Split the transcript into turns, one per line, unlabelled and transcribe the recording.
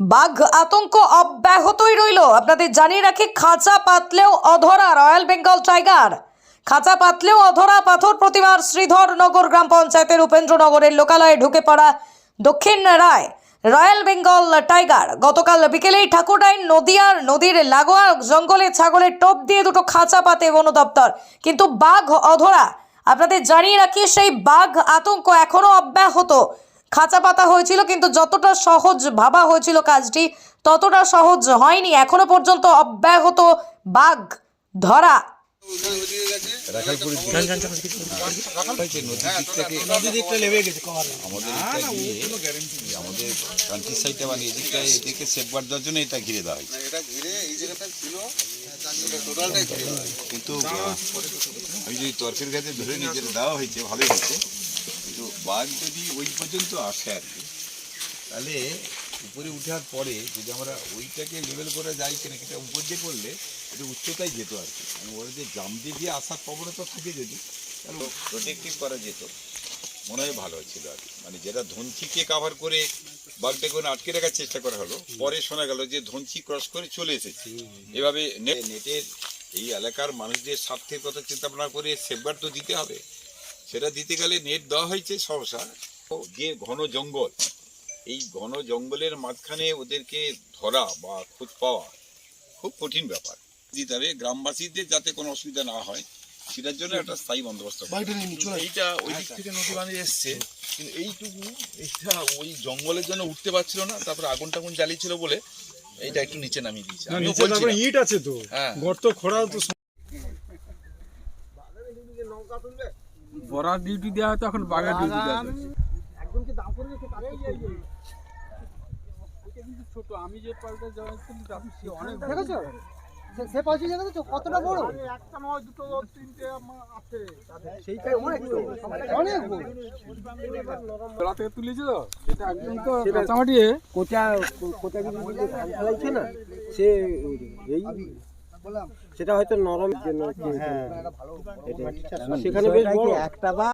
বাঘ আতঙ্ক অব্যাহতই রইল। আপনাদের জানিয়ে রাখি, খাঁচা পাতলেও অধরা রয়্যাল বেঙ্গল টাইগার। খাঁচা পাতলেও অধরা পাথর প্রতিমার শ্রীধর নগর গ্রাম পঞ্চায়েতের উপেন্দ্রনগরের লোকালয়ে ঢুকে পড়া দক্ষিণ রায়। রয়্যাল বেঙ্গল টাইগার, গতকাল বিকেলেই ঠাকুরডাইন নদীয়ার নদীর লাগোয়া জঙ্গলে ছাগলের টোপ দিয়ে দুটো খাঁচা পাতে বন দপ্তর। কিন্তু বাঘ অধরা, আপনাদের জানিয়ে রাখি, সেই বাঘ আতঙ্ক এখনও অব্যাহত। খাঁচা পাতা হয়েছিল কিন্তু যতটা সহজ ভাবা হয়েছিল কাজটি ততটা সহজ হয়নি। এখনও পর্যন্ত অব্যাহত বাঘ ধরা।
আমাদের কান্ট্রি সাইডটা মানে এদিকটা এদিকে সেফগার্ড দেওয়ার জন্য এটা ঘিরে দেওয়া হয়েছে। কিন্তু আমি যদি তর্কের কাছে ধরে যেটা দেওয়া হয়েছে ভালোই হয়েছে। বাঘ যদি ওই পর্যন্ত আসে আর কি তাহলে উপরে উঠার পরে যদি আমরা ওইটাকে লেভেল করে যাই কিনা এটা উপর দিয়ে করলে এটা উচ্চতায় যেত আর কি। মানে ওরা যে জাম দিয়ে দিয়ে আসার প্রবণতা থাকে যদি তাহলে প্রোটেক্টিভ করা যেত। মনে হয় ভালো ছিল আর কি। মানে যেটা ধনচিকে কাভার করে বাঘটাকে ওখানে আটকে রাখার চেষ্টা করা হলো পরে শোনা গেল যে ধনচি ক্রস করে চলে এসেছে। এভাবে নেটের এই এলাকার মানুষদের স্বার্থের কথা চিন্তা ভাবনা করে সেফগার্ড তো দিতে হবে। সেটা দিতে গেলে নেট দেওয়া হয়েছে সহসা। যে ঘন জঙ্গল এই ঘন জঙ্গলের মাঝখানে ওদেরকে ধরা বা খোঁজ পাওয়া খুব কঠিন ব্যাপার। দিতে হবে গ্রামবাসীদের যাতে কোনো অসুবিধা না হয় সেটার জন্য একটা স্থায়ী বন্দোবস্ত
এইটা ওই দিক থেকে নদী বাঁধে এসছে কিন্তু এইটুকু এইটা ওই জঙ্গলের জন্য উঠতে পারছিল না তারপরে আগুন টাগুন জ্বালিয়েছিল বলে এইটা একটু নিচে নামিয়ে দিয়েছে।
ইট আছে তো।
হ্যাঁ।
গর্ত খোঁড়া তো
বড়ার ডিউটি দেওয়া হয়তো এখন বাঘের ডিউটি দেওয়া হচ্ছে ছোট আমি যে পাল্টা যাওয়া সে অনেক
দেখেছ? সে- জায়গা তো কতটা বড়? সেইটাই অনেক তো, অনেক বড়।
গলা থেকে তুলেছে তো? এটা একদম তো কাঁচামাটি
ফেলাইছে না? সে এই সেটা হয়তো নরম জন্য হ্যাঁ। সেখানে বেশ বড়। একটা বা